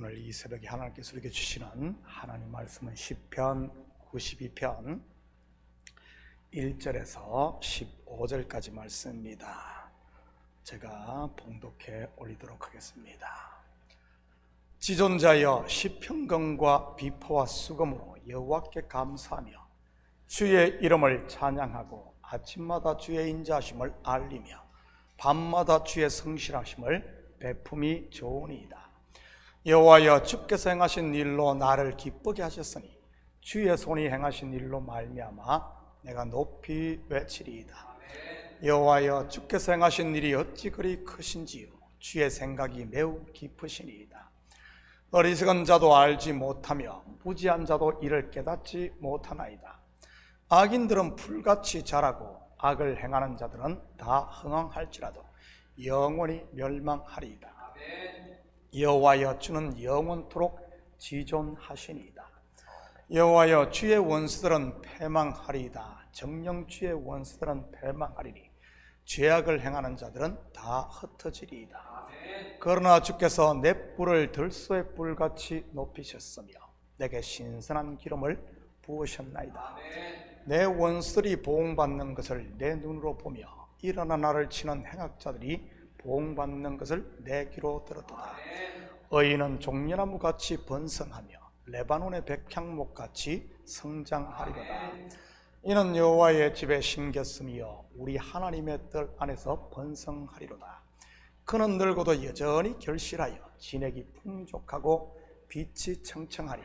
오늘 이 새벽에 하나님께서 우리에게 주시는 하나님 말씀은 시편 92편 1절에서 15절까지 말씀입니다. 제가 봉독해 올리도록 하겠습니다. 지존자여 시평강과 비포와 수금으로 여호와께 감사하며 주의 이름을 찬양하고 아침마다 주의 인자하심을 알리며 밤마다 주의 성실하심을 베품이 좋으니이다. 여호와여 주께서 행하신 일로 나를 기쁘게 하셨으니 주의 손이 행하신 일로 말미암아 내가 높이 외치리이다. 여호와여 주께서 행하신 일이 어찌 그리 크신지요 주의 생각이 매우 깊으시니이다. 어리석은 자도 알지 못하며 무지한 자도 이를 깨닫지 못하나이다. 악인들은 풀같이 자라고 악을 행하는 자들은 다 흥황할지라도 영원히 멸망하리이다. 여호와여 주는 영원토록 지존하시니이다. 여호와여 주의 원수들은 패망하리이다. 정령 주의 원수들은 패망하리니 죄악을 행하는 자들은 다 흩어지리이다. 그러나 주께서 내 뿔을 들소의 뿔같이 높이셨으며 내게 신선한 기름을 부으셨나이다. 내 원수들이 보응받는 것을 내 눈으로 보며 일어나 나를 치는 행악자들이 보응받는 것을 내 귀로 들었도다. 의인은 종려나무 같이 번성하며 레바논의 백향목 같이 성장하리로다. 이는 여호와의 집에 심겼으며 우리 하나님의 뜰 안에서 번성하리로다. 그는 늙어도 여전히 결실하여 진액이 풍족하고 빛이 청청하리.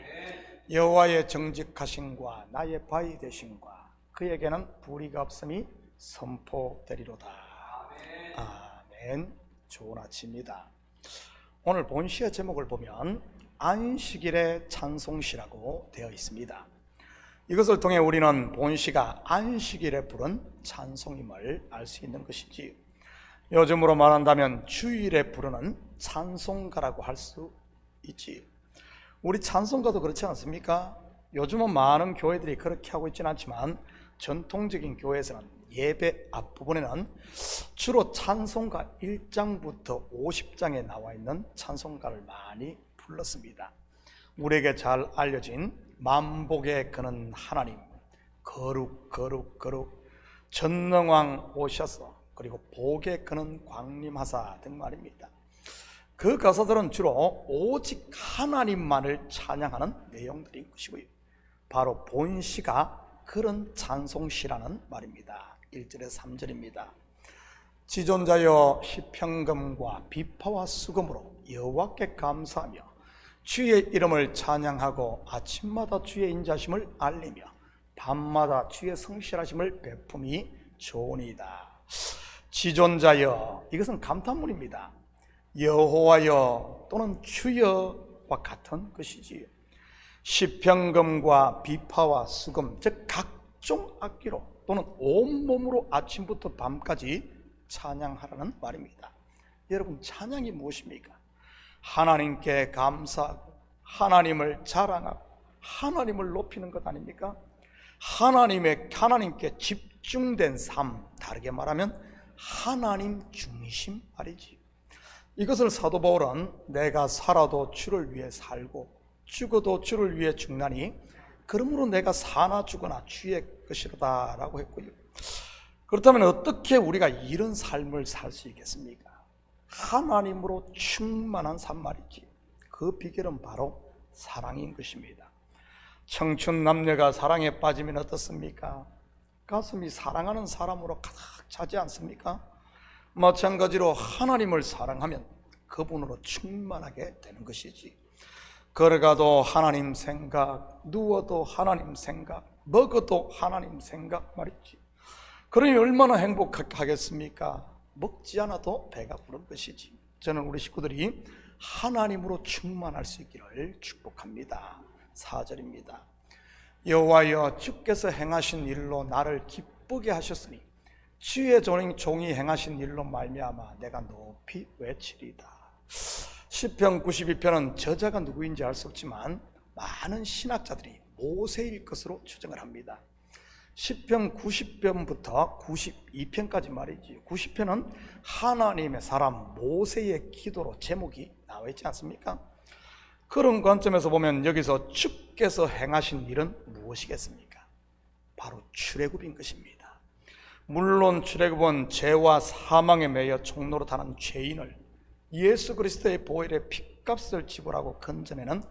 여호와의 정직하심과 나의 바위 되심과 그에게는 불의가 없음이 선포되리로다. 아 멘. 좋은 아침입니다. 오늘 본시의 제목을 보면 안식일의 찬송시라고 되어 있습니다. 이것을 통해 우리는 본시가 안식일에 부른 찬송임을 알 수 있는 것이지. 요즘으로 말한다면 주일에 부르는 찬송가라고 할 수 있지. 우리 찬송가도 그렇지 않습니까? 요즘은 많은 교회들이 그렇게 하고 있지는 않지만 전통적인 교회에서는 예배 앞부분에는 주로 찬송가 1장부터 50장에 나와 있는 찬송가를 많이 불렀습니다. 우리에게 잘 알려진 만복에 그는 하나님, 거룩, 거룩, 거룩, 전능왕 오셔서 그리고 복에 그는 광림하사 등 말입니다. 그 가사들은 주로 오직 하나님만을 찬양하는 내용들인 것이고요. 바로 본시가 그런 찬송시라는 말입니다. 1절에 3절입니다. 지존자여 시평금과 비파와 수금으로 여호와께 감사하며 주의 이름을 찬양하고 아침마다 주의 인자심을 알리며 밤마다 주의 성실하심을 베품이 좋으니이다. 지존자여 이것은 감탄문입니다. 여호와여 또는 주여와 같은 것이지요. 시평금과 비파와 수금 즉 각종 악기로 또는 온몸으로 아침부터 밤까지 찬양하라는 말입니다. 여러분 찬양이 무엇입니까? 하나님께 감사하고 하나님을 자랑하고 하나님을 높이는 것 아닙니까? 하나님의 하나님께 집중된 삶 다르게 말하면 하나님 중심 말이지. 이것을 사도 바울은 내가 살아도 주를 위해 살고 죽어도 주를 위해 죽나니 그러므로 내가 사나 죽거나 주의 것이로다라고 했고요. 그렇다면 어떻게 우리가 이런 삶을 살 수 있겠습니까? 하나님으로 충만한 삶 말이지. 그 비결은 바로 사랑인 것입니다. 청춘 남녀가 사랑에 빠지면 어떻습니까? 가슴이 사랑하는 사람으로 가득 차지 않습니까? 마찬가지로 하나님을 사랑하면 그분으로 충만하게 되는 것이지. 걸어가도 하나님 생각, 누워도 하나님 생각, 먹어도 하나님 생각 말이지. 그러니 얼마나 행복하겠습니까? 먹지 않아도 배가 부른 것이지. 저는 우리 식구들이 하나님으로 충만할 수 있기를 축복합니다. 4절입니다. 여호와여 주께서 행하신 일로 나를 기쁘게 하셨으니 주의 종이, 행하신 일로 말미암아 내가 높이 외치리다. 시편 92편은 저자가 누구인지 알 수 없지만 많은 신학자들이 모세일 것으로 추정을 합니다. 시편 90편부터 92편까지 말이지. 90편은 하나님의 사람 모세의 기도로 제목이 나와 있지 않습니까? 그런 관점에서 보면 여기서 주께서 행하신 일은 무엇이겠습니까? 바로 출애굽인 것입니다. 물론 출애굽은 죄와 사망에 매여 종로로 타는 죄인을 예수 그리스도의 보혈의 핏값을 지불하고 건져내는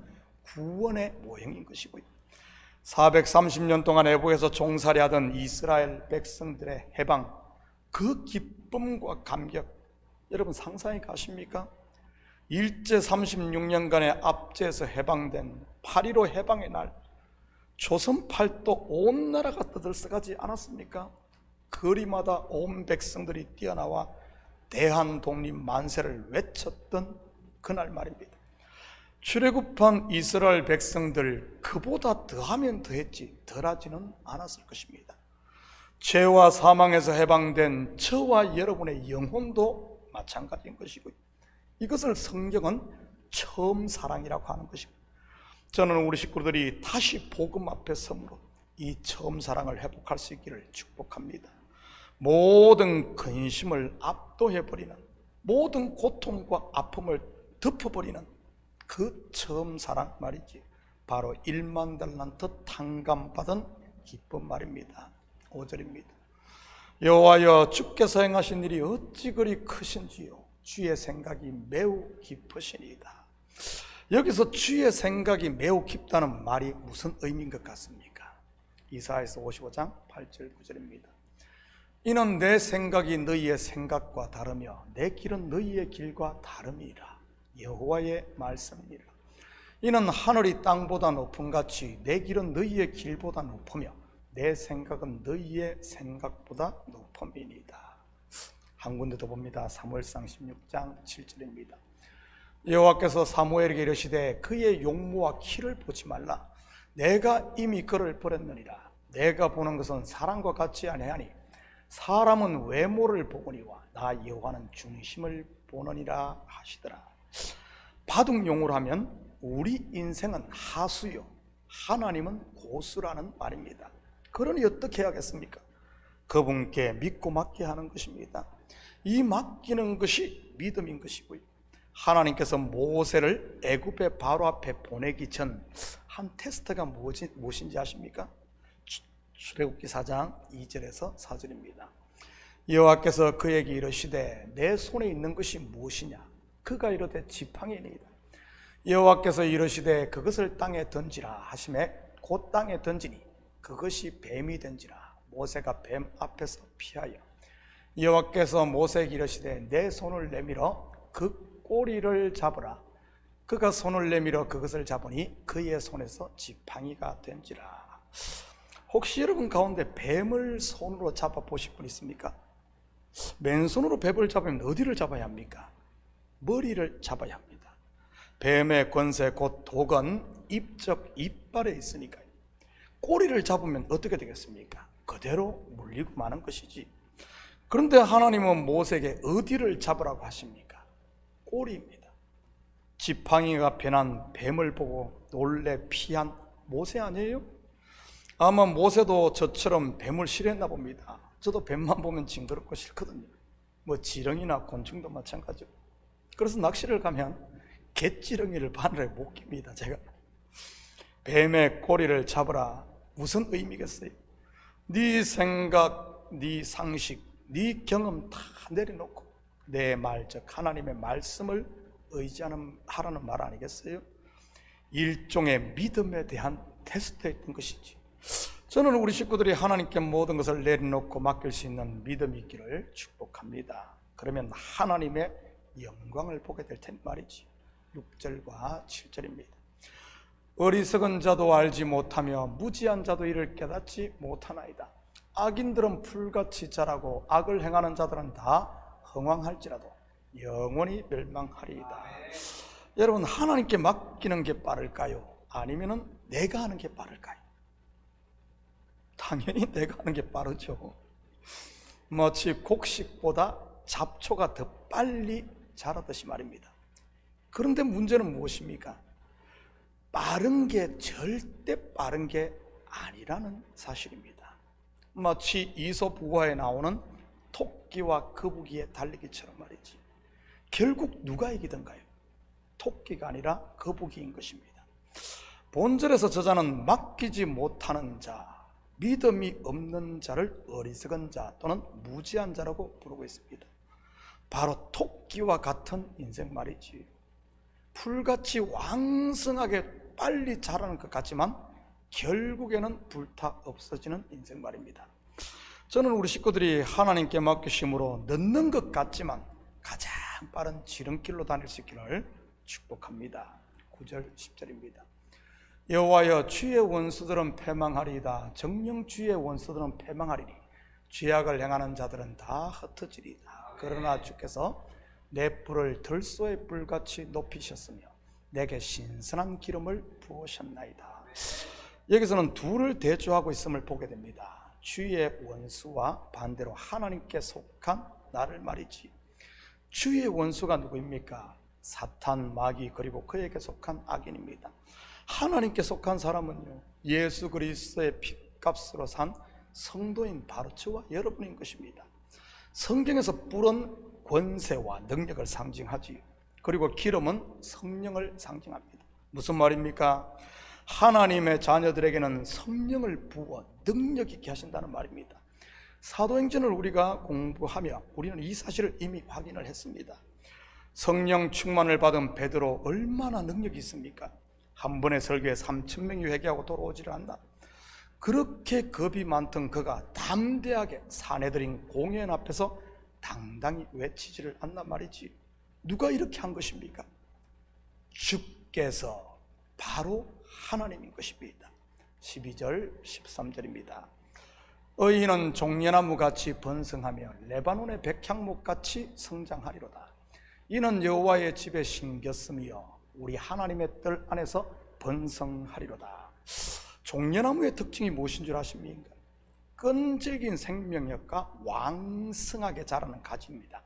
구원의 모형인 것이고요. 430년 동안 애국에서 종살이하던 이스라엘 백성들의 해방, 그 기쁨과 감격, 여러분 상상이 가십니까? 일제 36년간의 압제에서 해방된 8.15 해방의 날, 조선 팔도 온 나라가 떠들썩하지 않았습니까? 거리마다 온 백성들이 뛰어나와 대한 독립 만세를 외쳤던 그날 말입니다. 출애굽한 이스라엘 백성들 그보다 더하면 더했지 덜하지는 않았을 것입니다. 죄와 사망에서 해방된 저와 여러분의 영혼도 마찬가지인 것이고요. 이것을 성경은 처음 사랑이라고 하는 것입니다. 저는 우리 식구들이 다시 복음 앞에 섬으로 이 처음 사랑을 회복할 수 있기를 축복합니다. 모든 근심을 압도해 버리는 모든 고통과 아픔을 덮어버리는 그 처음 사랑 말이지. 바로 1만 달란트 탕감받은 기쁜 말입니다. 5절입니다. 여호와여 주께서 행하신 일이 어찌 그리 크신지요? 주의 생각이 매우 깊으시니이다. 여기서 주의 생각이 매우 깊다는 말이 무슨 의미인 것 같습니까? 이사에서 55장 8절 9절입니다 이는 내 생각이 너희의 생각과 다르며 내 길은 너희의 길과 다름이라. 여호와의 말씀이라. 이는 하늘이 땅보다 높은 같이 내 길은 너희의 길보다 높으며 내 생각은 너희의 생각보다 높음이니이다. 한 군데 더 봅니다. 사무엘상 16장 7절입니다. 여호와께서 사무엘에게 이르시되 그의 용모와 키를 보지 말라. 내가 이미 그를 버렸느니라. 내가 보는 것은 사람과 같지 아니하니 사람은 외모를 보거니와 나 여호와는 중심을 보느니라 하시더라. 바둑 용어로 하면 우리 인생은 하수요, 하나님은 고수라는 말입니다. 그러니 어떻게 해야겠습니까? 그분께 믿고 맡게 하는 것입니다. 이 맡기는 것이 믿음인 것이고요. 하나님께서 모세를 애굽의 바로 앞에 보내기 전 한 테스트가 무엇인지 아십니까? 출애굽기 4장 2절에서 4절입니다. 여호와께서 그에게 이르시되 내 손에 있는 것이 무엇이냐? 그가 이르되 지팡이니이다. 여호와께서 이르시되 그것을 땅에 던지라 하심에 곧 땅에 던지니 그것이 뱀이 된지라 모세가 뱀 앞에서 피하여 여호와께서 모세에게 이르시되 내 손을 내밀어 그 꼬리를 잡으라 그가 손을 내밀어 그것을 잡으니 그의 손에서 지팡이가 된지라 혹시 여러분 가운데 뱀을 손으로 잡아 보실 분 있습니까? 맨손으로 뱀을 잡으면 어디를 잡아야 합니까? 머리를 잡아야 합니다. 뱀의 권세 곧 독은 입적 이빨에 있으니까요. 꼬리를 잡으면 어떻게 되겠습니까? 그대로 물리고 마는 것이지. 그런데 하나님은 모세에게 어디를 잡으라고 하십니까? 꼬리입니다. 지팡이가 변한 뱀을 보고 놀래 피한 모세 아니에요? 아마 모세도 저처럼 뱀을 싫어했나 봅니다. 저도 뱀만 보면 징그럽고 싫거든요. 뭐 지렁이나 곤충도 마찬가지고. 그래서 낚시를 가면 개지렁이를 바늘에 못 깁니다. 제가 뱀의 꼬리를 잡으라 무슨 의미겠어요? 네 생각, 네 상식, 네 경험 다 내려놓고 내 말, 즉 하나님의 말씀을 의지하는 하라는 말 아니겠어요? 일종의 믿음에 대한 테스트였던 것이지. 저는 우리 식구들이 하나님께 모든 것을 내려놓고 맡길 수 있는 믿음이 있기를 축복합니다. 그러면 하나님의 영광을 보게 될 텐 말이지. 6절과 7절입니다. 어리석은 자도 알지 못하며 무지한 자도 이를 깨닫지 못하나이다. 악인들은 풀같이 자라고 악을 행하는 자들은 다 흥왕할지라도 영원히 멸망하리이다. 여러분 하나님께 맡기는 게 빠를까요? 아니면은 내가 하는 게 빠를까요? 당연히 내가 하는 게 빠르죠. 마치 곡식보다 잡초가 더 빨리 자라듯이 말입니다. 그런데 문제는 무엇입니까? 빠른 게 절대 빠른 게 아니라는 사실입니다. 마치 이솝 우화에 나오는 토끼와 거북이의 달리기처럼 말이지. 결국 누가 이기던가요? 토끼가 아니라 거북이인 것입니다. 본절에서 저자는 맡기지 못하는 자, 믿음이 없는 자를 어리석은 자 또는 무지한 자라고 부르고 있습니다. 바로 토끼와 같은 인생 말이지. 풀같이 왕성하게 빨리 자라는 것 같지만 결국에는 불타 없어지는 인생 말입니다. 저는 우리 식구들이 하나님께 맡기심으로 늦는 것 같지만 가장 빠른 지름길로 다닐 수 있기를 축복합니다. 9절 10절입니다. 여호와여 주의 원수들은 패망하리이다. 정령 주의 원수들은 패망하리니 죄악을 행하는 자들은 다 흩어지리이다. 그러나 주께서 내 뿔을 들소의 뿔같이 높이셨으며 내게 신선한 기름을 부으셨나이다. 여기서는 둘을 대조하고 있음을 보게 됩니다. 주의 원수와 반대로 하나님께 속한 나를 말이지. 주의 원수가 누구입니까? 사탄, 마귀 그리고 그에게 속한 악인입니다. 하나님께 속한 사람은요. 예수 그리스도의 피값으로 산 성도인 바로 저와 여러분인 것입니다. 성경에서 뿔은 권세와 능력을 상징하지요. 그리고 기름은 성령을 상징합니다. 무슨 말입니까? 하나님의 자녀들에게는 성령을 부어 능력 있게 하신다는 말입니다. 사도행전을 우리가 공부하며 우리는 이 사실을 이미 확인을 했습니다. 성령 충만을 받은 베드로 얼마나 능력이 있습니까? 한 번의 설교에 3천 명이 회개하고 돌아오지를 않나. 그렇게 겁이 많던 그가 담대하게 사내들인 공연 앞에서 당당히 외치지를 않나 말이지. 누가 이렇게 한 것입니까? 주께서 바로 하나님인 것입니다. 12절, 13절입니다. 의인은 종려나무 같이 번성하며 레바논의 백향목 같이 성장하리로다. 이는 여호와의 집에 심겼으며 우리 하나님의 뜰 안에서 번성하리로다. 종려나무의 특징이 무엇인 줄 아십니까? 끈질긴 생명력과 왕성하게 자라는 가지입니다.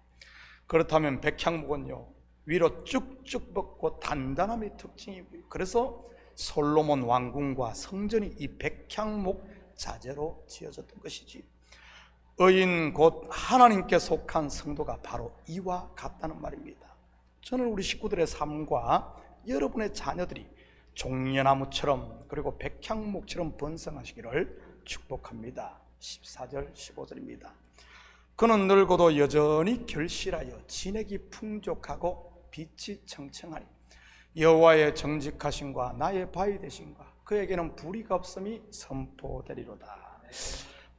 그렇다면 백향목은요 위로 쭉쭉 뻗고 단단함이 특징이고요. 그래서 솔로몬 왕궁과 성전이 이 백향목 자재로 지어졌던 것이지. 의인 곧 하나님께 속한 성도가 바로 이와 같다는 말입니다. 저는 우리 식구들의 삶과 여러분의 자녀들이 종려나무처럼 그리고 백향목처럼 번성하시기를 축복합니다. 14절 15절입니다. 그는 늙어도 여전히 결실하여 진액이 풍족하고 빛이 청청하니 여호와의 정직하심과 나의 바위 되심과 그에게는 불의가 없음이 선포되리로다.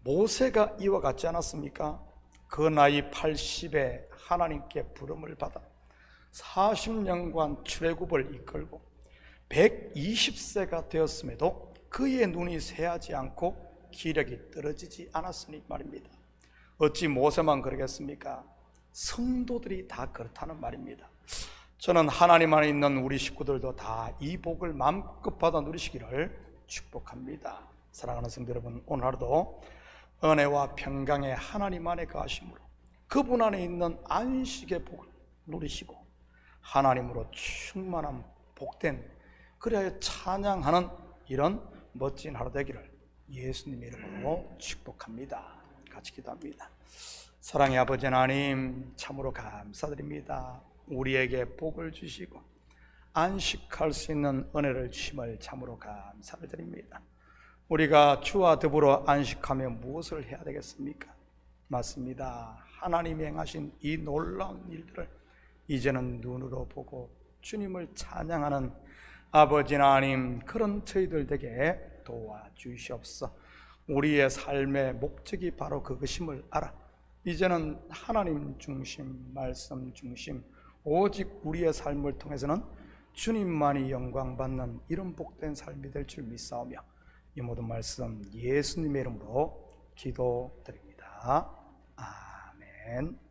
모세가 이와 같지 않았습니까? 그 나이 80에 하나님께 부름을 받아 40년간 출애굽을 이끌고 120세가 되었음에도 그의 눈이 새하지 않고 기력이 떨어지지 않았으니 말입니다. 어찌 모세만 그러겠습니까? 성도들이 다 그렇다는 말입니다. 저는 하나님 안에 있는 우리 식구들도 다 이 복을 마음껏 받아 누리시기를 축복합니다. 사랑하는 성도 여러분, 오늘 하루도 은혜와 평강의 하나님 안에 가심으로 그분 안에 있는 안식의 복을 누리시고 하나님으로 충만한 복된 그리하여 찬양하는 이런 멋진 하루 되기를 예수님 이름으로 축복합니다. 같이 기도합니다. 사랑의 아버지 하나님 참으로 감사드립니다. 우리에게 복을 주시고 안식할 수 있는 은혜를 주심을 참으로 감사를 드립니다. 우리가 주와 더불어 안식하며 무엇을 해야 되겠습니까? 맞습니다. 하나님이 행하신 이 놀라운 일들을 이제는 눈으로 보고 주님을 찬양하는 아버지 하나님 그런 저희들 되게 도와주시옵소서. 우리의 삶의 목적이 바로 그것임을 알아. 이제는 하나님 중심, 말씀 중심, 오직 우리의 삶을 통해서는 주님만이 영광 받는 이런 복된 삶이 될 줄 믿사오며 이 모든 말씀 예수님의 이름으로 기도드립니다. 아멘.